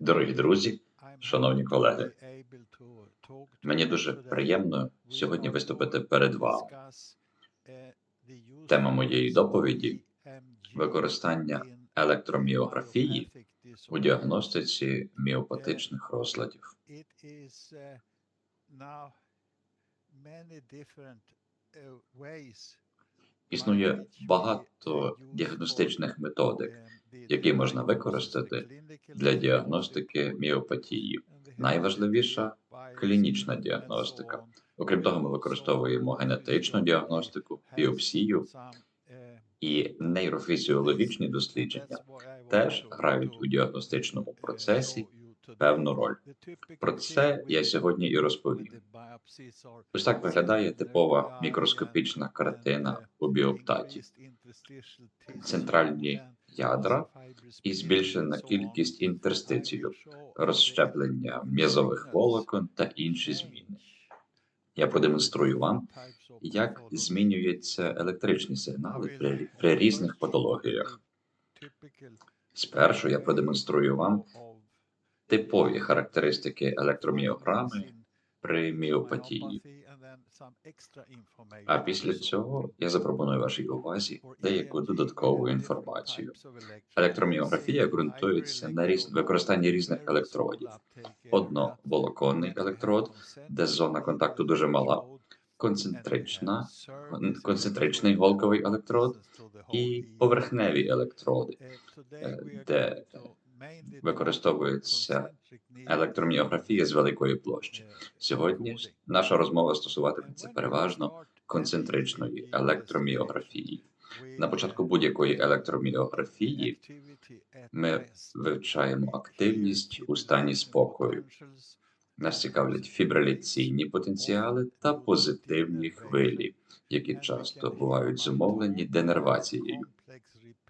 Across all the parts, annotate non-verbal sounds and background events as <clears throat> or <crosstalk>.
Дорогі друзі, шановні колеги, мені дуже приємно сьогодні виступити перед вами. use Тема моєї доповіді використання електроміографії у діагностиці міопатичних розладів. Існує багато діагностичних методик, які можна використати для діагностики міопатії. Найважливіша клінічна діагностика. Окрім того, ми використовуємо генетичну діагностику, біопсію і нейрофізіологічні дослідження теж грають у діагностичному процесі певну роль. Про це я сьогодні і розповім. Ось так виглядає типова мікроскопічна картина у біоптаті. Центральні ядра і збільшена кількість інтерстицію, розщеплення м'язових волокон та інші зміни. Я продемонструю вам, як змінюються електричні сигнали при, при різних патологіях. Спершу я продемонструю вам типові характеристики електроміограми при міопатії. А після цього я запропоную вашій увазі деяку додаткову інформацію. Електроміографія ґрунтується на різ... використанні різних електродів. Одноволоконний електрод, де зона контакту дуже мала, концентрична, концентричний голковий електрод і поверхневі електроди, е, де використовується електроміографія з великої площі. Сьогодні наша розмова стосуватиметься переважно концентричної електроміографії. На початку будь-якої електроміографії ми вивчаємо активність у стані спокою. Нас цікавлять фібриляційні потенціали та позитивні хвилі, які часто бувають зумовлені денервацією.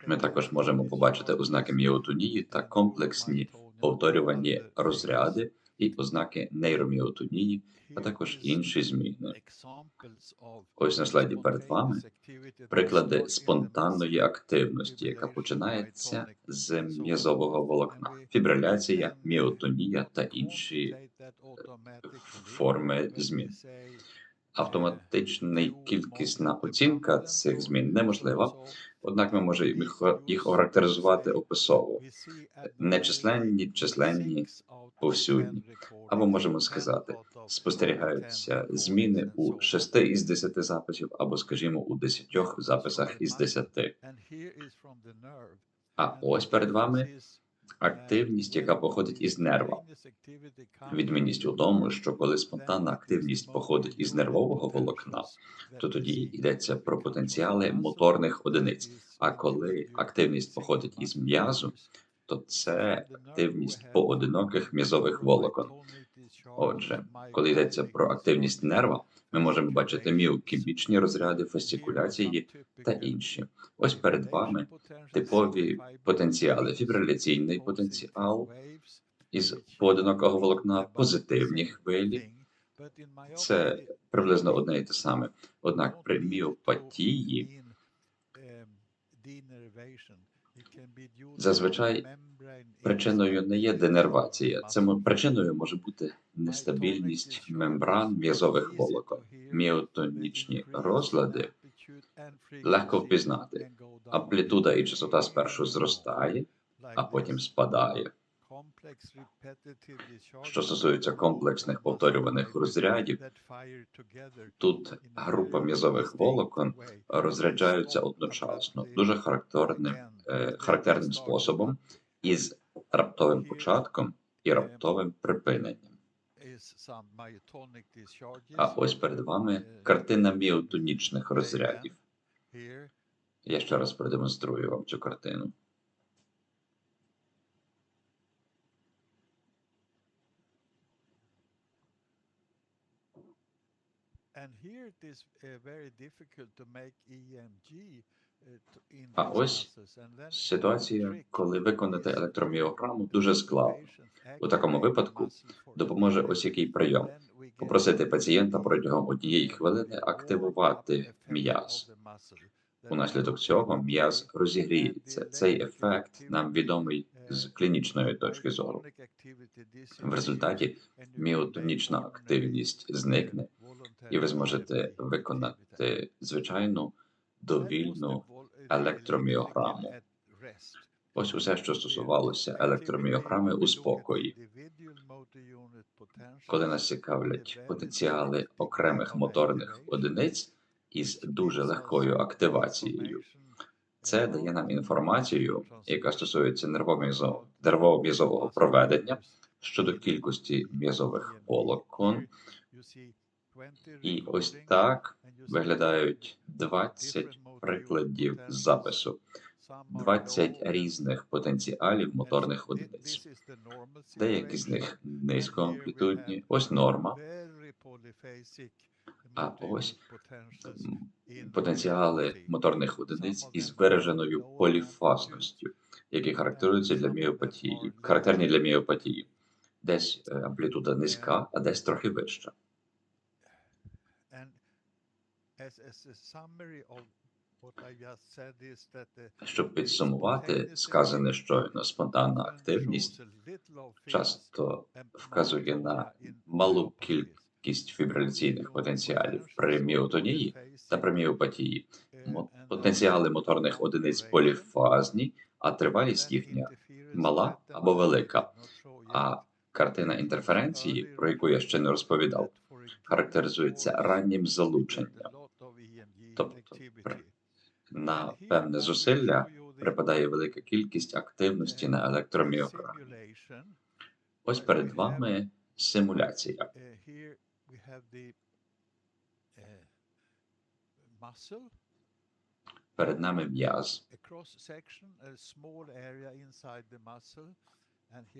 Ми також можемо побачити ознаки міотонії та комплексні повторювані розряди і ознаки нейроміотонії, а також інші зміни. Ось на слайді перед вами приклади спонтанної активності, яка починається з м'язового волокна, фібриляція, міотонія та інші форми змін. Автоматична кількісна оцінка цих змін неможлива, однак ми можемо їх, охарактеризувати описово. Нечисленні, численні, повсюдні. Або можемо сказати, спостерігаються зміни у 6 із 10 записів, або, скажімо, у 10 записах із 10. А ось перед вами активність, яка походить із нерва. Відмінність у тому, що коли спонтанна активність походить із нервового волокна, то тоді йдеться про потенціали моторних одиниць. А коли активність походить із м'язу, то це активність поодиноких м'язових волокон. Отже, коли йдеться про активність нерва, ми можемо бачити міокімічні розряди, фасцикуляції та інші. Ось перед вами типові потенціали: фібриляційний потенціал із поодинокого волокна, позитивні хвилі. Це приблизно одне і те саме. Однак при міопатії зазвичай причиною не є денервація. Це причиною може бути нестабільність мембран м'язових волокон. Міотонічні розлади легко впізнати. Амплітуда і частота спершу зростає, а потім спадає. Що стосується комплексних повторюваних розрядів, тут група м'язових волокон розряджаються одночасно, дуже характерним, е, характерним способом із раптовим початком і раптовим припиненням. А ось перед вами картина міотонічних розрядів. Я ще раз продемонструю вам цю картину. А ось muscles. And then Ситуація, коли виконати електроміограму, дуже складно. У такому випадку Допоможе ось який прийом. Попросити пацієнта протягом однієї хвилини активувати м'яз. Унаслідок цього м'яз розігріється. Цей ефект нам відомий з клінічної точки зору. В результаті міотонічна активність зникне, і ви зможете виконати звичайну довільну електроміограму. Ось усе, що стосувалося електроміограми у спокої. Коли нас цікавлять потенціали окремих моторних одиниць із дуже легкою активацією, це дає нам інформацію, яка стосується нервово-м'язового проведення щодо кількості м'язових волокон. І ось так виглядають 20 прикладів запису, 20 різних потенціалів моторних одиниць. Деякі з них низькоамплітудні, ось норма, а ось потенціали моторних одиниць із вираженою поліфазністю, які характеризуються для міопатії, характерні для міопатії. Десь е, амплітуда низька, а десь трохи вища. Щоб підсумувати сказане щойно, спонтанна активність часто вказує на малу кількість фібриляційних потенціалів при міотонії та при міопатії. Потенціали моторних одиниць поліфазні, а тривалість їхня мала або велика. А картина інтерференції, про яку я ще не розповідав, характеризується раннім залученням. На певне зусилля припадає велика кількість активності на електроміограмі. Ось перед вами симуляція. Перед нами м'яз,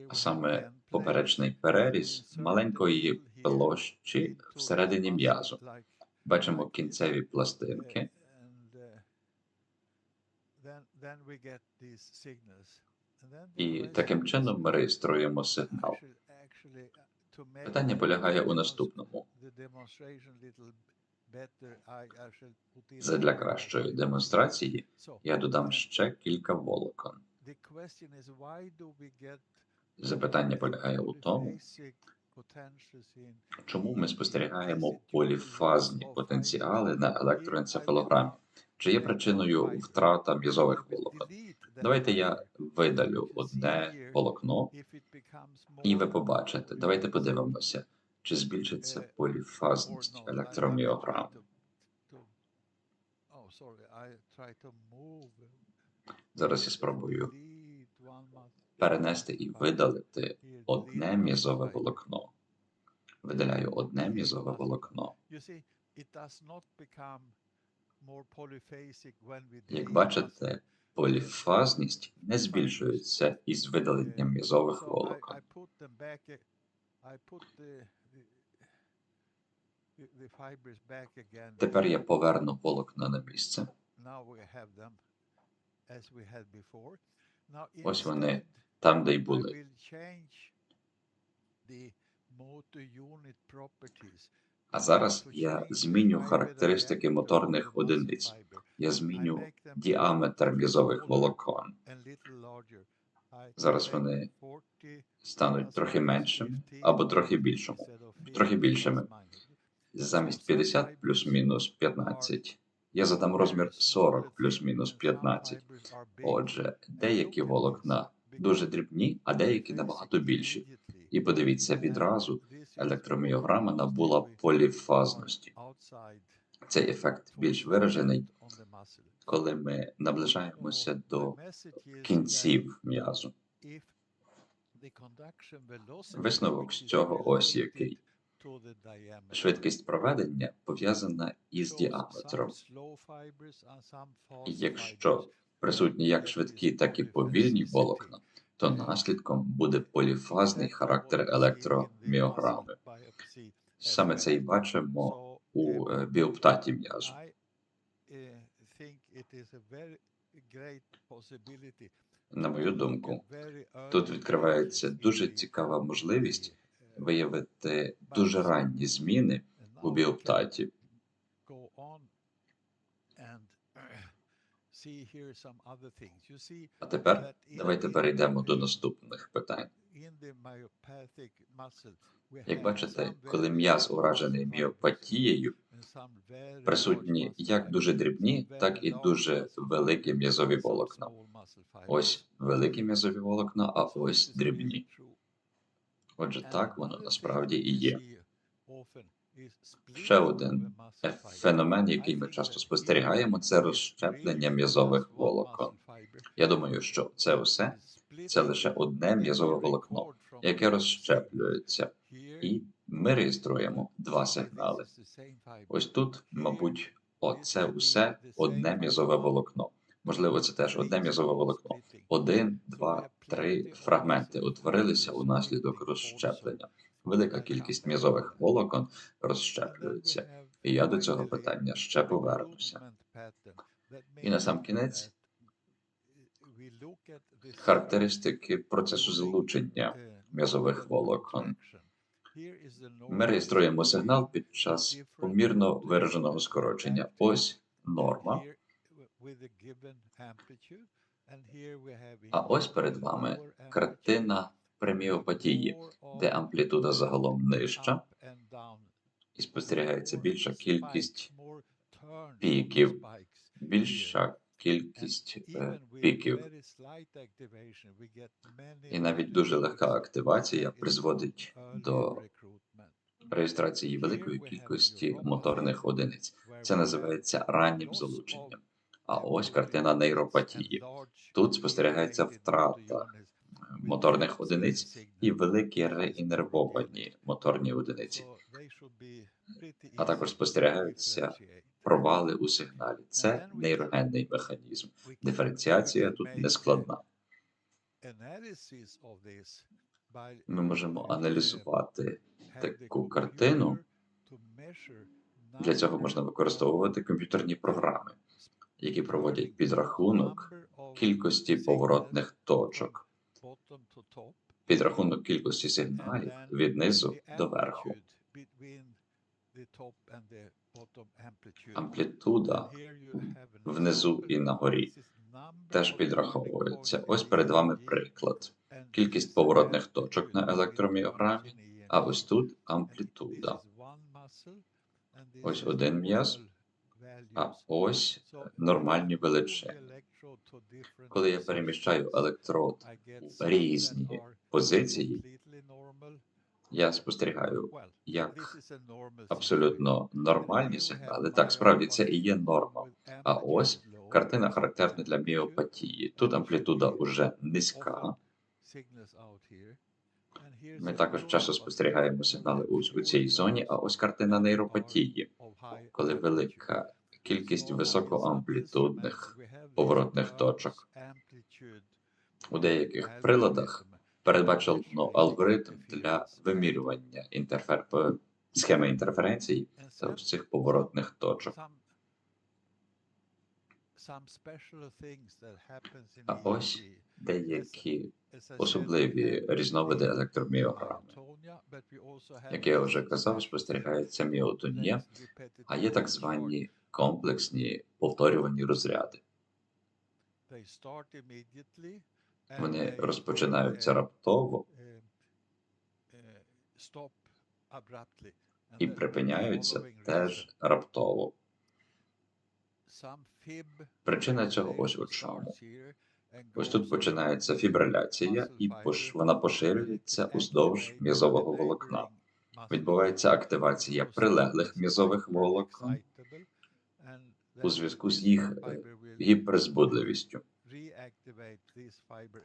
а саме поперечний переріз маленької площі всередині м'язу. Бачимо кінцеві пластинки. І таким чином ми реєструємо сигнал. Питання полягає у наступному. Задля кращої демонстрації я додам ще кілька волокон. Запитання полягає у тому, чому ми спостерігаємо поліфазні потенціали на електроенцефалограмі? Чи є причиною втрата м'язових волокон? Давайте я видалю одне волокно, і ви побачите. Давайте подивимося, чи збільшиться поліфазність електроміограм. Зараз я спробую перенести і видалити одне м'язове волокно. Видаляю одне м'язове волокно. Як бачите, поліфазність не збільшується із видаленням м'язових волокон. Тепер я поверну волокна на місце. Ось вони там, де й були. А зараз я зміню характеристики моторних одиниць. Я зміню діаметр м'язових волокон. Зараз вони стануть трохи меншими або трохи більшими. Трохи більшими. Замість 50 плюс-мінус 15 я задам розмір 40 плюс-мінус 15. Отже, деякі волокна дуже дрібні, а деякі набагато більші. І подивіться, відразу електроміограма набула поліфазності. Цей ефект більш виражений, коли ми наближаємося до кінців м'язу. Висновок з цього ось який. Швидкість проведення пов'язана із діаметром. Якщо присутні як швидкі, так і повільні волокна, то наслідком буде поліфазний характер електроміограми. Саме це і бачимо у е, біоптаті м'язу. На мою думку, тут відкривається дуже цікава можливість виявити дуже ранні зміни у біоптаті. А тепер давайте перейдемо до наступних питань. Як бачите, коли м'яз уражений міопатією, присутні як дуже дрібні, так і дуже великі м'язові волокна. Ось великі м'язові волокна, а ось дрібні. Отже, так воно насправді і є. Ще один Феномен, який ми часто спостерігаємо, це розщеплення м'язових волокон. Я думаю, що це все це лише одне м'язове волокно, яке розщеплюється, і ми реєструємо два сигнали. Ось тут, мабуть, оце усе одне м'язове волокно. Можливо, це теж одне м'язове волокно. Один, два, три фрагменти утворилися унаслідок розщеплення. Велика кількість м'язових волокон розщеплюється. І я до цього питання ще повернуся. І на сам кінець характеристики процесу злучення м'язових волокон. Ми реєструємо сигнал під час помірно вираженого скорочення. Ось норма. А ось перед вами картина преміопатії, де амплітуда загалом нижча, і спостерігається більша кількість піків, більша кількість е, піків. І навіть дуже легка активація призводить до реєстрації великої кількості моторних одиниць. Це називається раннім залученням. А ось картина нейропатії. Тут спостерігається втрата моторних одиниць і великі реінервовані моторні одиниці. А також спостерігаються провали у сигналі. Це нейрогенний механізм. Диференціація тут не складна. Ми можемо аналізувати таку картину. Для цього можна використовувати комп'ютерні програми, які проводять підрахунок кількості поворотних точок, підрахунок кількості сигналів від низу до верху. Амплітуда внизу і на горі теж підраховується. Ось перед вами приклад. Кількість поворотних точок на електроміограмі, а ось тут амплітуда. Ось один м'яз, а ось нормальні величини. Коли я переміщаю електрод у різні позиції, я спостерігаю, як абсолютно нормальні сигнали. Так, справді це і є норма. А ось картина характерна для міопатії. Тут амплітуда уже низька. Ми також часто спостерігаємо сигнали ось у цій зоні, а ось картина нейропатії, коли велика кількість високоамплітудних поворотних точок. У деяких приладах передбачено алгоритм для вимірювання інтерфер... схеми інтерференцій та цих поворотних точок. А ось деякі особливі різновиди електроміограми. Як я вже казав, спостерігається міотонія, а є так звані комплексні повторювані розряди. Вони розпочинаються раптово і припиняються теж раптово. Причина цього ось у чому. Ось тут починається фібриляція, і пош... вона поширюється уздовж м'язового волокна. Відбувається активація прилеглих м'язових волокон у зв'язку з їх гіперзбудливістю.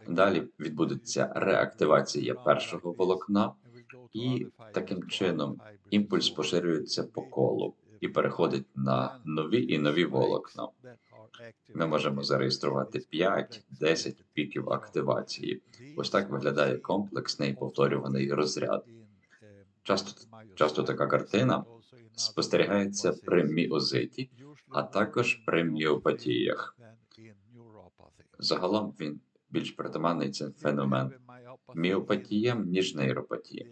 Далі відбудеться реактивація першого волокна, і таким чином імпульс поширюється по колу і переходить на нові і нові волокна. Ми можемо зареєструвати 5-10 піків активації. Ось так виглядає комплексний повторюваний розряд. Часто часто така картина спостерігається при міозиті, а також при міопатіях. Загалом він більш притаманний цей феномен міопатіям, ніж нейропатіям.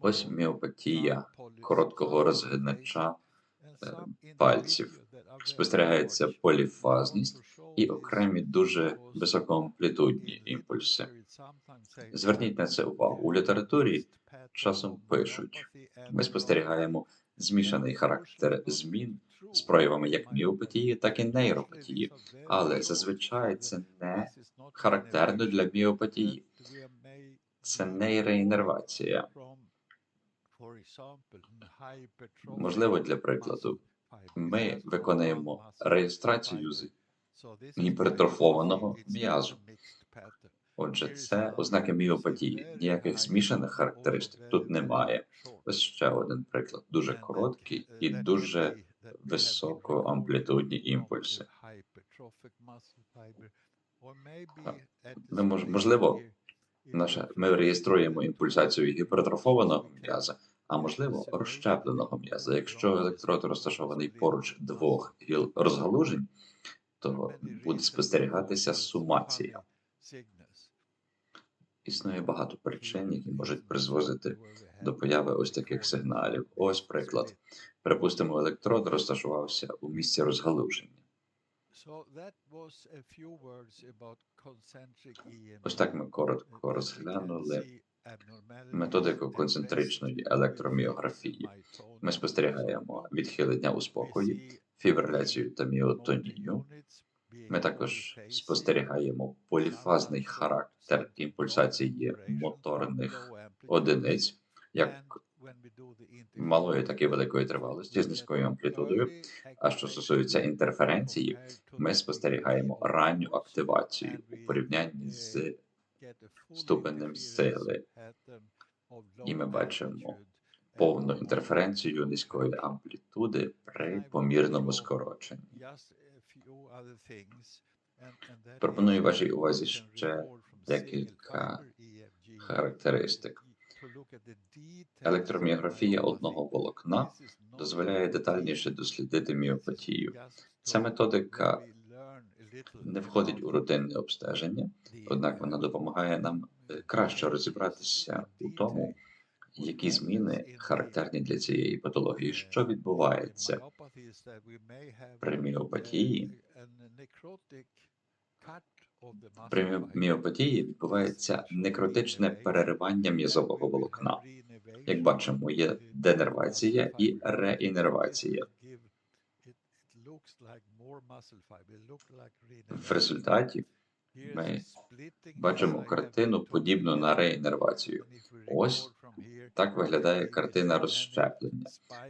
Ось міопатія короткого розгинача пальців. Спостерігається поліфазність і окремі дуже високоамплітудні імпульси. Зверніть на це увагу. У літературі часом пишуть, ми спостерігаємо змішаний характер змін з проявами як міопатії, так і нейропатії, але зазвичай це не характерно для міопатії. Це нейроінервація. Можливо, для прикладу, ми виконуємо реєстрацію з гіпертрофованого м'язу. Отже, це ознаки міопатії. Ніяких змішаних характеристик тут немає. Ось ще один приклад: дуже короткий і дуже високоамплітудні імпульси. Ми мож, можливо, наша ми реєструємо імпульсацію гіпертрофованого м'яза, а можливо, розщепленого м'яза. Якщо електрод розташований поруч двох гіл розгалужень, то буде спостерігатися сумація. Існує багато причин, які можуть призвозити до появи ось таких сигналів. Ось приклад. Припустимо, електрод розташувався у місці розгалуження. Ось так ми коротко розглянули методику концентричної електроміографії. Ми спостерігаємо відхилення у спокої, фібриляцію та міотонію. Ми також спостерігаємо поліфазний характер імпульсації моторних одиниць, як малої, так і великої тривалості з низькою амплітудою. А що стосується інтерференції, ми спостерігаємо ранню активацію у порівнянні з ступенем сили, і ми бачимо повну інтерференцію низької амплітуди при помірному скороченні. Пропоную вашій увазі ще декілька характеристик. Електроміографія одного волокна дозволяє детальніше дослідити міопатію. Ця методика не входить у рутинне обстеження, однак вона допомагає нам е, краще розібратися у тому, які зміни характерні для цієї патології, що відбувається при міопатії. При міопатії відбувається некротичне переривання м'язового волокна. Як бачимо, є денервація і реінервація. В результаті ми бачимо картину подібну на реінервацію. Ось так виглядає картина розщеплення.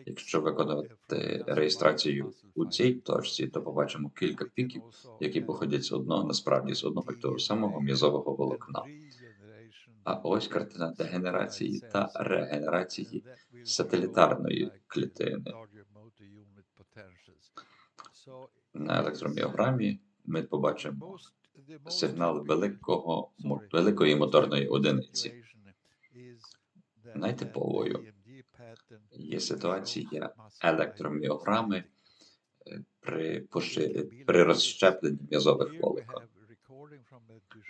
Якщо виконувати реєстрацію у цій точці, то побачимо кілька піків, які походять з одного насправді з одного і того самого м'язового волокна. А ось картина дегенерації та регенерації сателітарної клітини. На електроміограмі ми побачимо сигнал великого великої моторної одиниці. Найтиповою є ситуація електроміограми е, при поширі, при розщепленні м'язових волокон.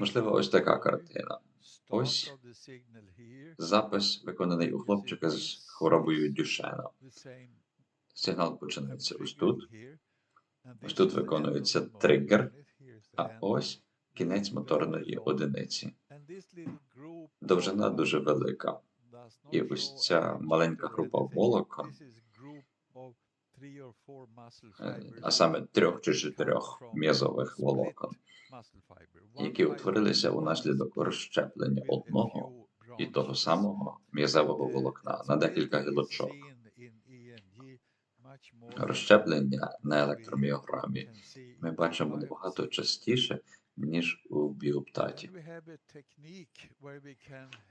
Можливо, ось така картина. Ось запис виконаний у хлопчика з хворобою Дюшена. Сигнал починається ось тут. Ось тут виконується тригер, а ось кінець моторної одиниці. Довжина дуже велика. І ось ця маленька група волокон, е, а саме трьох чи чотирьох м'язових волокон, які утворилися унаслідок розщеплення одного і того самого м'язового волокна на декілька гілочок. Розщеплення на електроміограмі ми бачимо набагато частіше, ніж у біоптаті.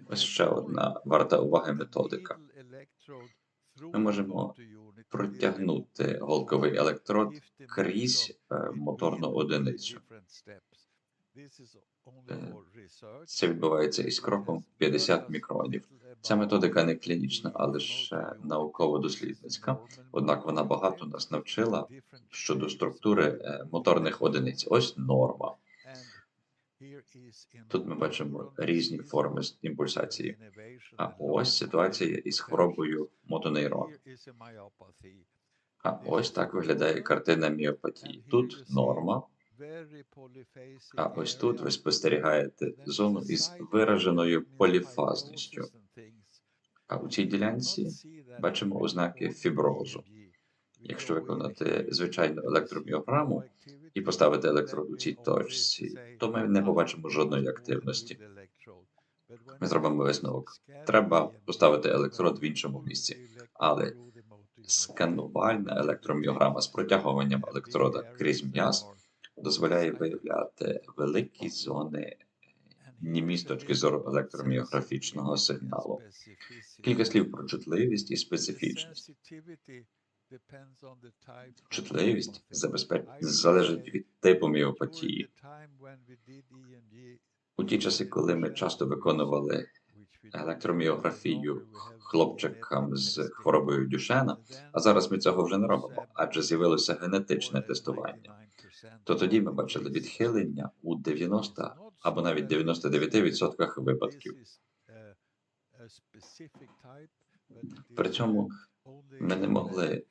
Ось ще одна варта уваги методика. Ми можемо протягнути голковий електрод крізь е, моторну одиницю. Е, це відбувається із кроком 50 мікронів. Ця методика не клінічна, а лише науково-дослідницька. Однак вона багато нас навчила щодо структури е, моторних одиниць. Ось норма. Тут ми бачимо різні форми імпульсації. А ось ситуація із хворобою мотонейрон. А ось так виглядає картина міопатії. Тут норма, а ось тут ви спостерігаєте зону із вираженою поліфазністю. А у цій ділянці бачимо ознаки фіброзу. Якщо виконати звичайну електроміограму і поставити електрод у цій точці, то ми не побачимо жодної активності. Ми зробимо висновок. Треба поставити електрод в іншому місці, але сканувальна електроміограма з протягуванням електрода крізь м'яз дозволяє виявляти великі зони німі точки зору електроміографічного сигналу. Кілька слів про чутливість і специфічність. Чутливість забезпеч... залежить від типу міопатії. У ті часи, коли ми часто виконували електроміографію хлопчикам з хворобою Дюшена, а зараз ми цього вже не робимо, адже з'явилося генетичне тестування. То тоді ми бачили відхилення у 90 або навіть 99% випадків. При цьому ми не могли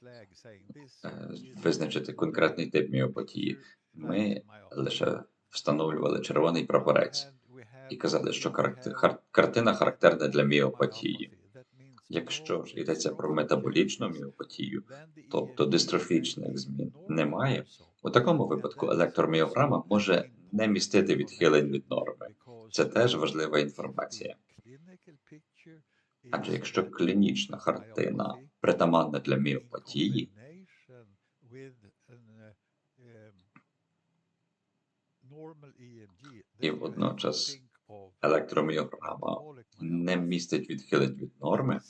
е, визначити конкретний тип міопатії. Ми лише встановлювали червоний прапорець і казали, що картина характерна для міопатії. Якщо ж йдеться про метаболічну міопатію, тобто дистрофічних змін немає, у такому випадку електроміограма може не містити відхилень від норми. Це теж важлива інформація. Адже якщо клінічна картина притаманна для міопатії, і водночас електроміограма не містить відхилень від норми,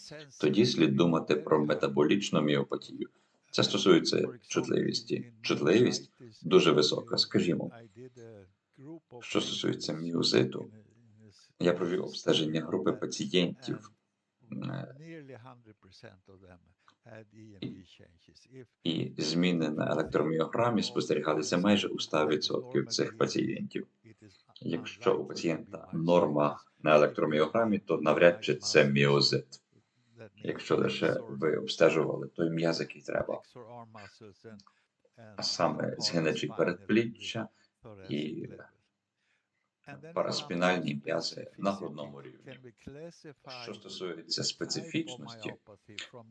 тоді слід думати про метаболічну міопатію. Це стосується чутливості. Чутливість дуже висока. Скажімо, що стосується міозиту, я провів обстеження групи пацієнтів і зміни на електроміограмі спостерігалися майже у 100% цих пацієнтів. Якщо у пацієнта норма на електроміограмі, то навряд чи це міозит. Якщо лише ви обстежували той м'яз, який треба, а саме згиначі передпліччя і параспінальні м'язи на грудному рівні. Що стосується специфічності,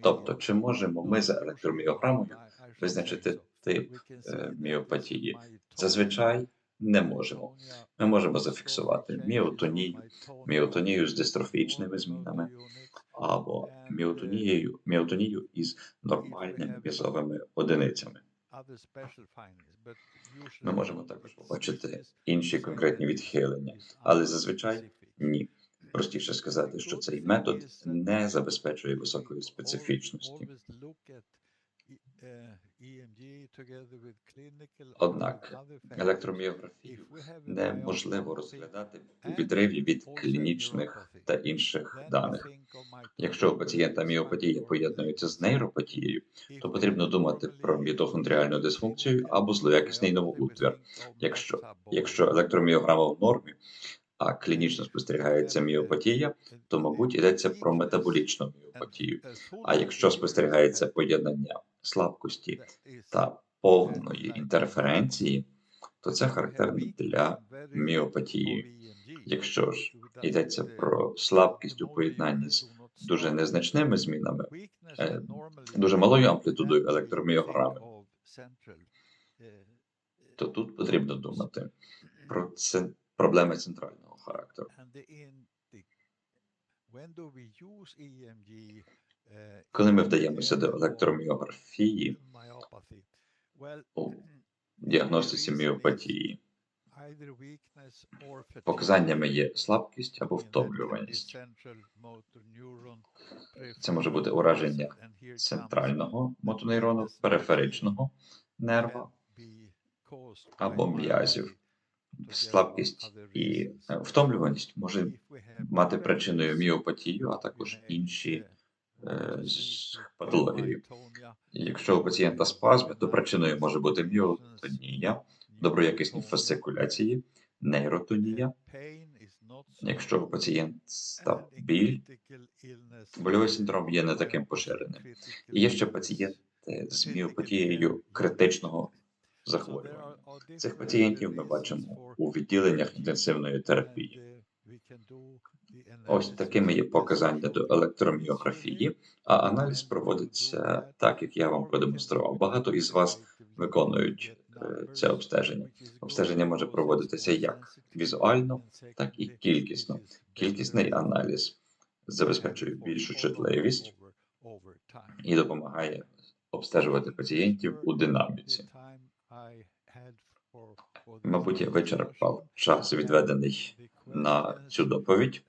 тобто чи можемо ми за електроміограмою визначити тип е, міопатії? Зазвичай не можемо. Ми можемо зафіксувати міотонію, міотонію з дистрофічними змінами або міотонією, міотонію із нормальними м'язовими одиницями. Ми можемо також побачити інші конкретні відхилення, але зазвичай ні. Простіше сказати, що цей метод не забезпечує високої специфічності. Однак електроміографію неможливо розглядати у відриві від клінічних та інших даних. Якщо у пацієнта міопатія поєднується з нейропатією, то потрібно думати про мітохондріальну дисфункцію або злоякісний новоутвір. Якщо, якщо електроміограма в нормі, а клінічно спостерігається міопатія, то, мабуть, йдеться про метаболічну міопатію. А якщо спостерігається поєднання слабкості та повної інтерференції, то це характерно для міопатії. Якщо ж йдеться про слабкість у поєднанні з дуже незначними змінами, е, дуже малою амплітудою електроміограми, то тут потрібно думати про це проблеми центрального характеру. Коли ми вдаємося до електроміографії у <clears throat> діагностиці міопатії, показаннями є слабкість або втомлюваність. Це може бути ураження центрального мотонейрону, периферичного нерва або м'язів. Слабкість і е, втомлюваність може мати причиною міопатію, а також інші е, патології. Якщо у пацієнта спазми, то причиною може бути міотонія, доброякісні фасцикуляції, нейротонія. Якщо у пацієнта біль, больовий синдром є не таким поширеним. І є ще пацієнти е, з міопатією критичного захворювання. Цих пацієнтів ми бачимо у відділеннях інтенсивної терапії. Ось такими є показання до електроміографії, а аналіз проводиться так, як я вам продемонстрував. Багато із вас виконують е, це обстеження. Обстеження може проводитися як візуально, так і кількісно. Кількісний аналіз забезпечує більшу чутливість і допомагає обстежувати пацієнтів у динаміці. Мабуть, я вичерпав час, відведений на цю доповідь.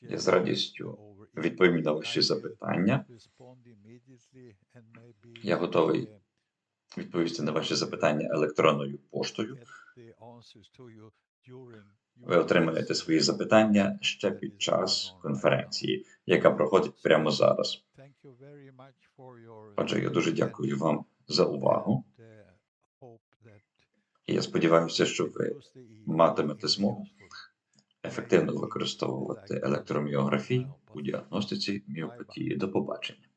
Я з радістю відповім на ваші запитання. Я готовий відповісти на ваші запитання електронною поштою. Ви отримаєте свої запитання ще під час конференції, яка проходить прямо зараз. Отже, я дуже дякую вам за увагу. І я сподіваюся, що ви матимете змогу ефективно використовувати електроміографію у діагностиці міопатії. До побачення.